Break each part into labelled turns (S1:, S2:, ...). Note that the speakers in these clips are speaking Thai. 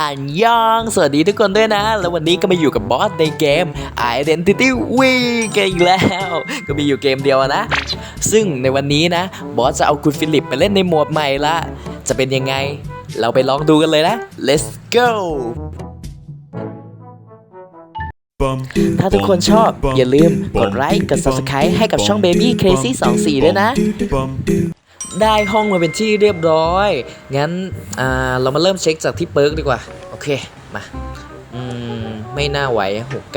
S1: อันยอง สวัสดีทุกคนด้วยนะ แล้ววันนี้ก็มาอยู่กับบอสในเกม Identity w e กันอีกแล้ว ก็มีอยู่เกมเดียวนะ ซึ่งในวันนี้นะ บอสจะเอาคุณฟิลิปไปเล่นในโหมดใหม่ละ จะเป็นยังไง เราไปลองดูกันเลยนะ let's go ถ้าทุกคนชอบอย่าลืมกดไลค์ กด subscribe ให้กับช่อง Baby Crazy 24 ด้วยนะ ได้ห้องมาเป็นที่เรียบร้อย งั้นอ่าเรามาเริ่มเช็คจากที่เปิร์กดีกว่า โอเค มาอืมไม่น่าไหว 69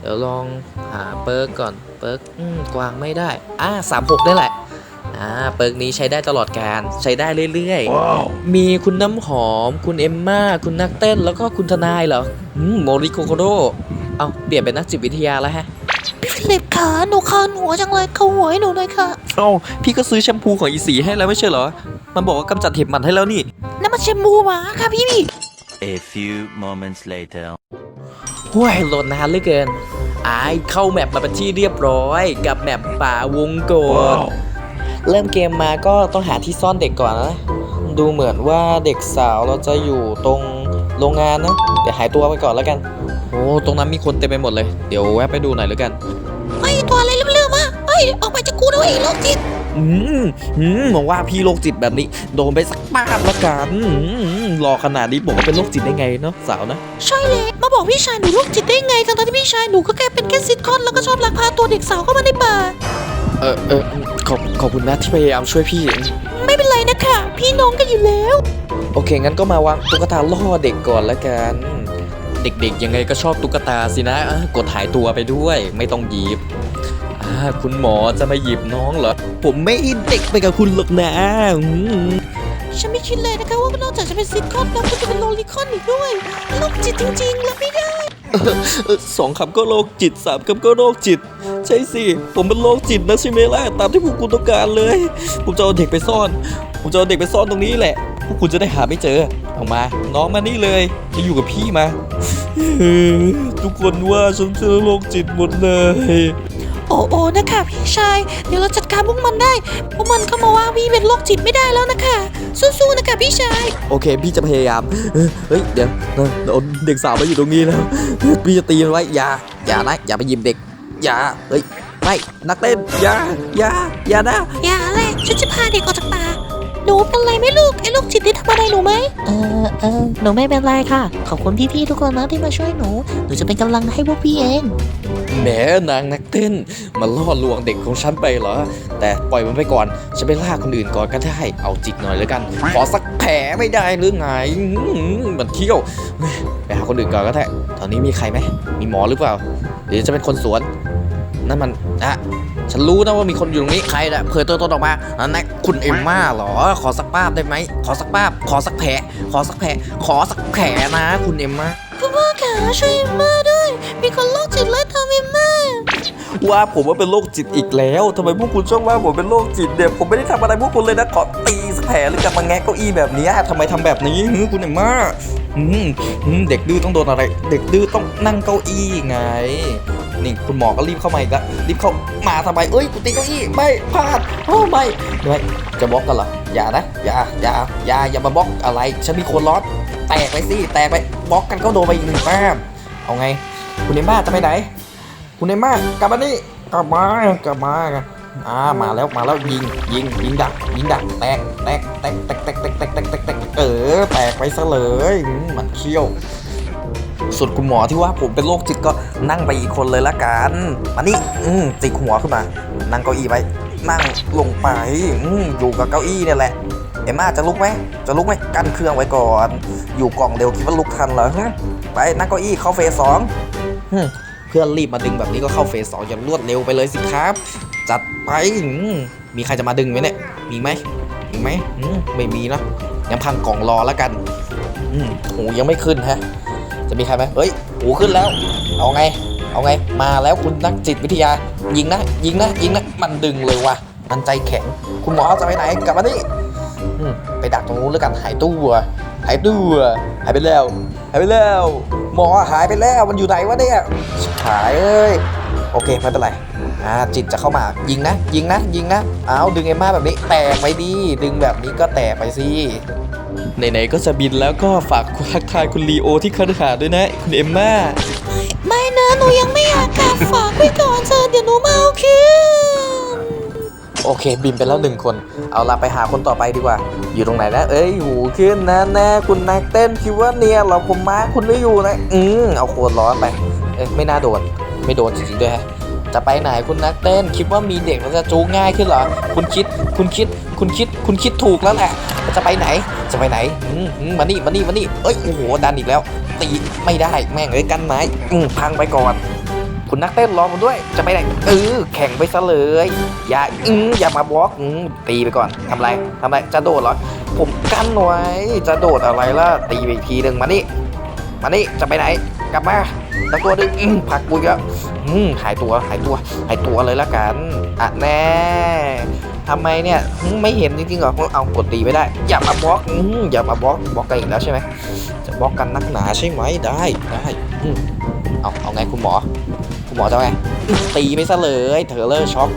S1: เดี๋ยวลองหาเปิร์กก่อน เปิร์กอืมกวางไม่ได้ อ่า36 ได้แหละ อ่า เปิร์กนี้ใช้ได้ตลอดการ ใช้ได้เรื่อยๆมีคุณน้ำหอม คุณเอมมาคุณนักเต้น แล้วก็คุณทนายเหรออืมโมริโคโคโด เอาเปลี่ยนเป็นนักจิตวิทยาแล้วฮะ
S2: พี่ฟิลิปขาหนูคัน หัวจังเลยเขาหัวให้หนูหน่อยค่ะ
S1: เอ้าพี่ก็ซื้อแชมพูของอีสีให้แล้วไม่ใช่เหรอ มันบอกว่ากำจัดเห็บหมันให้แล้วนี่
S2: น้ำมันแชมพูหมาค่ะพี่พี่
S3: A few moments later.
S1: ห้วยโหลดนานเหลือเกินอายเข้าแมปมาเป็นที่เรียบร้อย กับแมปป่าวงโกดเริ่มเกมมาก็ต้องหาที่ซ่อนเด็กก่อนนะ ดูเหมือนว่าเด็กสาวเราจะอยู่ตรงโรงงานนะ เดี๋ยวหายตัวไปก่อนแล้วกัน โอ้ ตรงนั้นมีคนเต็มไปหมดเลย เดี๋ยวแวะไปดูหน่อยแล้วกัน
S2: อยๆมาเอ้ยออกไปจากกูด้วยโรคจิต
S1: อืมอืมมองว่าพี่โรคจิตแบบนี้ โดนไปสักป้าดละกันอืมรอขนาดนี้บอกว่าเป็นโรคจิตได้ไงเนาะสาวนะ
S2: ใช่เลยมาบอกพี่ชายหนูโรคจิตได้ไงทั้งๆที่พี่ชายหนูก็แค่เป็นแค่ซิทคอนแล้วก็ชอบลักพาตัวเด็กสาวเข้ามาในป่า
S1: เออเออขอบขอบคุณนะที่พยายามช่วยพี่
S2: ไม่เป็นไรนะคะพี่น้องกันอยู่แล้ว
S1: โอเค งั้นก็มาวางตุ๊กตาล่อเด็กก่อนละกัน เด็กๆยังไงก็ชอบตุ๊กตาสินะอะกดหายตัวไปด้วย ไม่ต้องหยิบอ่า คุณหมอจะมาหยิบน้องเหรอ ผมไม่เด็กไปกับคุณหรอกนะอืม
S2: ฉันไม่คิดเลยนะคะว่านอกจากจะเป็นซิทคอนแล้วก็จะเป็นโลลิคอนอีกด้วยโรคจิตจริงๆรับไม่ได้
S1: เออสองคำก็โรคจิตสามคำก็โรคจิต ใช่สิ ผมเป็นโรคจิตนะใช่ไหมล่ะตามที่พวกคุณต้องการเลย ผมจะเอาเด็กไปซ่อน ผมจะเอาเด็กไปซ่อนตรงนี้แหละ พวกคุณจะได้หาไม่เจอออกมา น้องมานี่เลยจะอยู่กับพี่มาเออทุกคนว่าฉันเจอโรคจิตหมดเลย
S2: โอ้โอ้นะคะพี่ชาย เดี๋ยวเราจัดการพวกมันได้ พวกมันก็มาว่าพี่เป็นโรคจิตไม่ได้แล้วนะคะ สู้ๆนะคะพี่ชาย
S1: โอเค พี่จะพยายาม เออเฮ้ยเดี๋ยวเออเดี๋ยวเด็กสาวมาอยู่ตรงนี้แล้ว พี่จะตีมันไว้ อย่า อย่านะ อย่าไปหยิบเด็ก อย่า เฮ้ย ไม่ นักเต้น อย่า อย่า อย่านะ
S2: อย่าแหละฉันจะพาเด็กออกจากป่าหนูเป็นไรไหมลูก ไอ้โรคจิตนี่ทำ อะไรหนูไหมเออเออหนูไม่เป็นไรค่ะ ขอบคุณพี่ๆทุกคนนะที่มาช่วยหนู หนูจะเป็นกำลังให้พวกพี่เอง
S1: แหมนางนักเต้นมาล่อลวงเด็กของฉันไปเหรอ แต่ปล่อยมันไปก่อน ฉันไปล่าคนอื่นก่อนก็ได้ เอาจิตหน่อยแล้วกัน ขอสักแผลไม่ได้หรือไงอื้อหือมันเที่ยว ไปหาคนอื่นก่อนก็ได้ ตอนนี้มีใครไหม มีหมอหรือเปล่า เดี๋ยวจะเป็นคนสวน นั่นมันอะฉันรู้นะว่ามีคนอยู่ตรงนี้ใครนะเผยตัวตนออกมาอันนั้นคุณเอมม่าเหรอ ขอสักภาพได้ไหม ขอสักภาพ ขอสักแผลขอสักแผลขอสักแผลนะ คุณเอมม่า
S2: คุณพ่อขาช่วยเอ็มม่าด้วย มีคนโรคจิตไล่ทำเอ็มม่า
S1: ว่าผมว่าเป็นโรคจิตอีกแล้วทำไมพวกคุณชอบว่าผมเป็นโรคจิตเดี๋ยวผมไม่ได้ทำอะไรพวกคุณเลยนะขอตีสักแผลหรือกลับมาแงะเก้าอี้แบบเนี้ยทำไมทำแบบนี้หือคุณเอ็มมาอืมอืมเด็กดื้อต้องโดนอะไร เด็กดื้อต้องนั่งเก้าอี้ไง นี่คุณหมอก็รีบเข้ามาอีกแล้วรีบเข้ามาทำไมเอ้ยกูตีเก้าอี้ไม่พลาดโอ้ไม่ไม่จะบล็อกกันเหรออย่านะอย่าอย่าอย่าอย่ามาบล็อกอะไร ฉันมีคนร้อนแตกไปสิแตกไปบล็อกกันก็โดนไปอีกหนึ่งแต้มเอาไง คุณเอมมาจะไปไหน คุณเอมมากลับมานี่กลับมากลับมาอ่ามาแล้วมาแล้วยิงยิงยิงดักยิงดักแตกแตกแตกแตกแตกแตกแตกแตกแตกเออแตกไปซะเลยมมันเขี้ยว ส่วนคุณหมอที่ว่าผมเป็นโรคจิตก็นั่งไปอีกคนเลยละกันมานี่อืมจิกหัวขึ้นมา นั่งเก้าอี้ไปนั่งลงไปอืมอยู่กับเก้าอี้เนี่ยแหละเอมมาจะลุกไหมจะลุกไหมกั้นเครื่องไว้ก่อน อยู่กล่องเดียวคิดว่าลุกทันเหรอไปนั่งเก้าอี้เข้าเฟสสองเพื่อนรีบมาดึงแบบนี้ก็เข้าเฟสสองอย่างรวดเร็วไปเลยสิครับ จัดไปอืมมีใครจะมาดึงไหมเนี่ยมีไหมมีไหมอืมไม่มีนะยังพังกล่องรอแล้วกันอืมหูยังไม่ขึ้นฮะ จะมีใครไหมเฮ้ยหูขึ้นแล้ว เอาไง เอาไง มาแล้วคุณนักจิตวิทยา ยิงนะ ยิงนะ ยิงนะ มันดึงเลยว่ะ มันใจแข็ง คุณหมอจะไปไหน กลับมานี่ไปดักตรงนู้นแล้วกัน หายตัว หายตัว หายไปแล้ว หายไปแล้ว หมอหายไปแล้ว มันอยู่ไหนวะเนี่ยหายเอ้ย โอเคไม่เป็นไรอ่าจิตจะเข้ามา ยิงนะ ยิงนะ ยิงนะ เอาดึงเอ็มมาแบบนี้ แตกไปดี ดึงแบบนี้ก็แตกไปสิ ไหนๆก็จะบินแล้วก็ฝากทักทายคุณลีโอที่คฤหาสน์ด้วยนะ คุณเอมม่า
S2: ไม่นะหนูยังไม่อยากกลับฝากไว้ก่อนเธอะเดี๋ยวหนูมาเอาคืน
S1: โอเค บินไปแล้วหนึ่งคน เอาละไปหาคนต่อไปดีกว่า อยู่ตรงไหนนะ เอ้ยหูขึ้นนะแน่คุณนักเต้นคิดว่าเนี่ยเราผมมาคุณไม่อยู่นะ อืมเอาโคตรร้อนไป เอ้ยไม่น่าโดน ไม่โดนจริงๆด้วยฮะ จะไปไหนคุณนักเต้น คิดว่ามีเด็กมันจะจูงง่ายขึ้นเหรอ คุณคิด คุณคิด คุณคิด คุณคิดถูกแล้วแหละ จะไปไหน จะไปไหนอืมอืมมานี่มานี่มานี่เอ้ย โอ้โห ดันอีกแล้ว ตีไม่ได้ แม่งเอ้ย กันไม้อืมพังไปก่อน คุณนักเต้นรอผมด้วย จะไปไหน เออ แข่งไปซะเลย อย่าอืมอย่ามาบล็อกอืมตีไปก่อนทำไรทำไร จะโดดเหรอ ผมกั้นไว้ จะโดดอะไรล่ะ ตีไปอีกทีหนึ่งมานี่ มานี่ จะไปไหน กลับมาตะตัวดึงอืมผักกูอีกแล้วอืมหายตัว หายตัว หายตัวเลยละกัน อะแน่ ทำไมเนี่ยไม่เห็นจริงๆหรอเอากดตีไม่ได้ อย่ามาบล็อกอย่ามาบล็อกบล็อกกันอีกแล้วใช่ไหมจะบล็อกกันนักหนาใช่ไหมได้ได้เอาเอาไงคุณหมอ คุณหมอจะไงตีไปซะเลยเทเลอร์ช็อก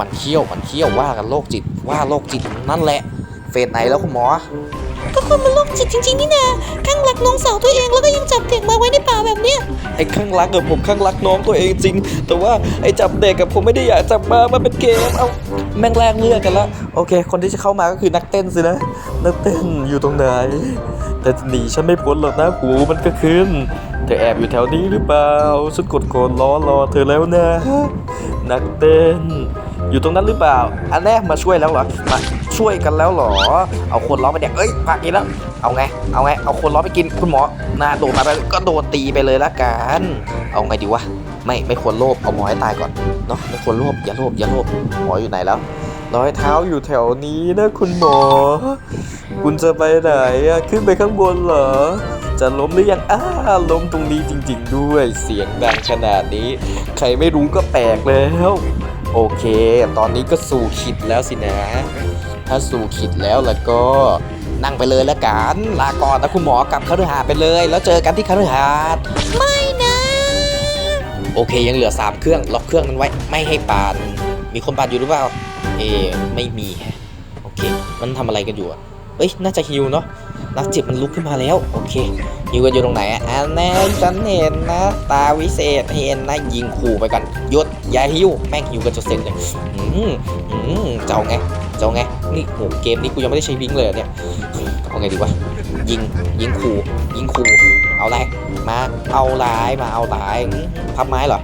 S1: มันเคี้ยวมันเคี้ยวว่ากันโรคจิตว่าโรคจิตนั่นแหละ เฟสไหนแล้วคุณหมอ
S2: ก็คนมันโรคจิตจริงๆนี่นะข้างรักน้องสาวตัวเองแล้วก็ยังจับเด็กมาไว้ในป่าแบบเนี้ย
S1: ไอ้ข้างรักกับผมข้างรักน้องตัวเองจริง แต่ว่าไอ้จับเด็กกับผมไม่ได้อยากจับมามาเป็นเกมเอาแม่งแรกเลือกกันละโอเค คนที่จะเข้ามาก็คือนักเต้นสินะนักเต้นอยู่ตรงไหนแต่จะหนีฉันไม่พ้นหรอกนะหูมันก็ขึ้นเธอแอบอยู่แถวนี้หรือเปล่าฉันกดโกนล้อรอเธอแล้วนะนักเต้น อยู่ตรงนั้นหรือเปล่า อันแรกมาช่วยแล้วเหรอมา ช่วยกันแล้วหรอ เอาคนล้อไปเนี่ยเอ้ยพากินแล้ว เอาไง เอาไง เอาคนล้อไปกินคุณหมอหนาโดดมาไปก็โดนตีไปเลยละกัน เอาไงดีวะ ไม่ไม่ควรโลภ เอาหมอให้ตายก่อน เนาะไม่ควรโลภ อย่าโลภ อย่าโลภ หมออยู่ไหนแล้ว รอยเท้าอยู่แถวนี้นะคุณหมอ คุณจะไปไหนอะขึ้นไปข้างบนเหรอจะล้มหรือยังอ้าล้มตรงนี้จริง ๆ ด้วย เสียงดังขนาดนี้ ใครไม่รู้ก็แตกแล้ว โอเค ตอนนี้ก็สู่ขิดแล้วสินะ ถ้าสู่ขิดแล้วแล้วก็นั่งไปเลยละกัน ลาก่อนนะคุณหมอกลับคฤหาสน์ไปเลย แล้วเจอกันที่คฤหาสน์
S2: ไม่นะ
S1: โอเคยังเหลือ 3 เครื่อง ล็อกเครื่องนั้นไว้ ไม่ให้ปาน มีคนปานอยู่หรือเปล่า เอ ไม่มีแฮะโอเค มันทำอะไรกันอยู่อะเอ้ย น่าจะฮิวเนาะ นักจิตมันลุกขึ้นมาแล้ว โอเคฮิวกันอยู่ตรงไหนอะอันแน่ฉันเห็นนะ ตาวิเศษเห็นนะยิงขู่ไปกันยุดอย่าฮิวแม่งฮิวกันจนเสร็จเลยอืมอืมเจะเอาไงเจะเอาไงนี่โหเกมนี้กูยังไม่ได้ใช้วิงเลยเนี่ยเอาไงดีวะยิงยิงขู่ยิงขู่เอาอะไรมาเอาลายมาเอาลายพับไม้เหรอ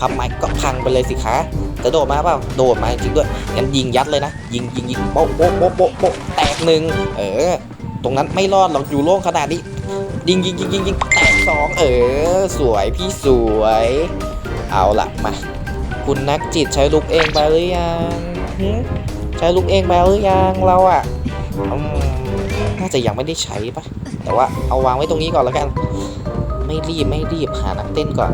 S1: พับไม้ก็พังไปเลยสิคะจะโดดมาเปล่าโดดมาจริงด้วยงั้นยิงยัดเลยนะ ยิงยิงยิงโป๊ะโป๊ะโป๊ะโป๊ะแตกหนึ่งเออ ตรงนั้นไม่รอดหรอกอยู่โล่งขนาดนี้ ยิงยิงยิงยิงยิงแตกสองเออ สวยพี่สวย เอาละมา คุณนักจิตใช้ลูกเองไปหรือยังใช้ลูกเองไปหรือยังเราอะน่าจะยังไม่ได้ใช้ปะแต่ว่าเอาวางไว้ตรงนี้ก่อนแล้วกัน ไม่รีบไม่รีบหานักเต้นก่อน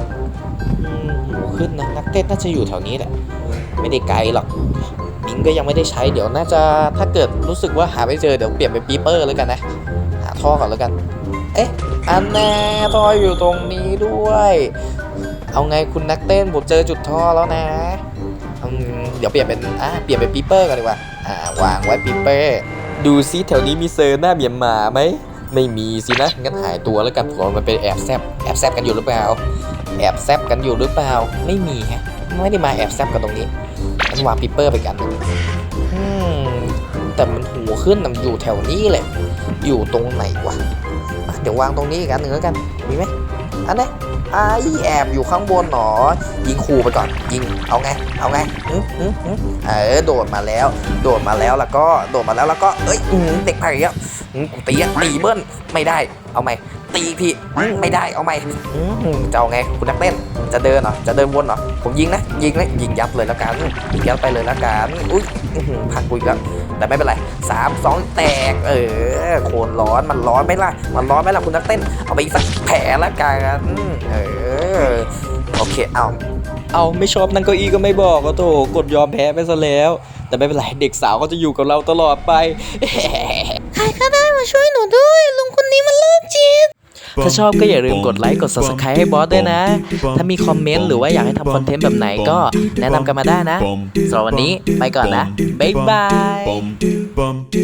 S1: อืมหูขึ้นนะนักเต้นน่าจะอยู่แถวนี้แหละ ไม่ได้ไกลหรอก มิงก็ยังไม่ได้ใช้เดี๋ยวน่าจะถ้าเกิดรู้สึกว่าหาไม่เจอเดี๋ยวเปลี่ยนเป็นปีเปอร์แล้วกันนะ หาท่อก่อนแล้วกัน เอ๊ะอันแน่ท่ออยู่ตรงนี้ด้วย เอาไงคุณนักเต้นผมเจอจุดท่อแล้วนะเดี๋ยวเปลี่ยนเป็นอ่าเปลี่ยนเป็นปีเปอร์กันดีกว่าอ่าวางไว้ปีเปอร์ดูซิแถวนี้มีเซอร์หน้าเมียนมาไหมไม่มีสินะงั้นหายตัวแล้วกันผมมันเป็นแอบแซบแอบแซบกันอยู่หรือเปล่า แอบแซบกันอยู่หรือเปล่า ไม่มีฮะไม่ได้มาแอบแซบกันตรงนี้ งั้นวางปีเปอร์ไปกันอืมแต่มันหัวขึ้นมันอยู่แถวนี้แหละ อยู่ตรงไหนวะเดี๋ยววางตรงนี้อีกอันหนึ่งแล้วกันมีไหมอันนี้ไอแอบอยู่ข้างบนหนอ ยิงขู่ไปก่อน ยิง เอาไง เอาไงหึหึหึเออ โดดมาแล้ว โดดมาแล้วแล้วก็ โดดมาแล้วแล้วก็ เอ้ย เด็กไผ่อะอื้ตีอะตีเบิ้ล ไม่ได้ เอาไหม ตีอีกทีอื้อไม่ได้เอาไหมอื้อหือจะเอาไงคุณนักเต้นจะเดินเหรอจะเดินวนเหรอผมยิงนะยิงนะยิงยับเลยแล้วกันยิงยับไปเลยแล้วกันอุ้ยอื้อหือพักกูอีกแล้วแต่ไม่เป็นไรสามสองแตกเออโคนร้อนมันร้อนไหมล่ะมันร้อนไหมล่ะคุณนักเต้นเอาไปอีกสักแผลละกันเออโอเคเอาเอาไม่ชอบนั่งเก้าอี้ก็ไม่บอกก็โถกดยอมแพ้ไปซะแล้ว แต่ไม่เป็นไรเด็กสาวก็จะอยู่กับเราตลอดไป
S2: ใครก็ได้มาช่วยหนูด้วยลุงคนนี้มันโรคจิต
S1: ถ้าชอบก็อย่าลืมกดไลค์กด subscribe ให้บอสด้วยนะ ถ้ามีคอมเมนต์หรือว่าอยากให้ทำคอนเทนต์แบบไหนก็แนะนำกันมาได้นะสำหรับวันนี้ไปก่อนนะ บ๊ายบาย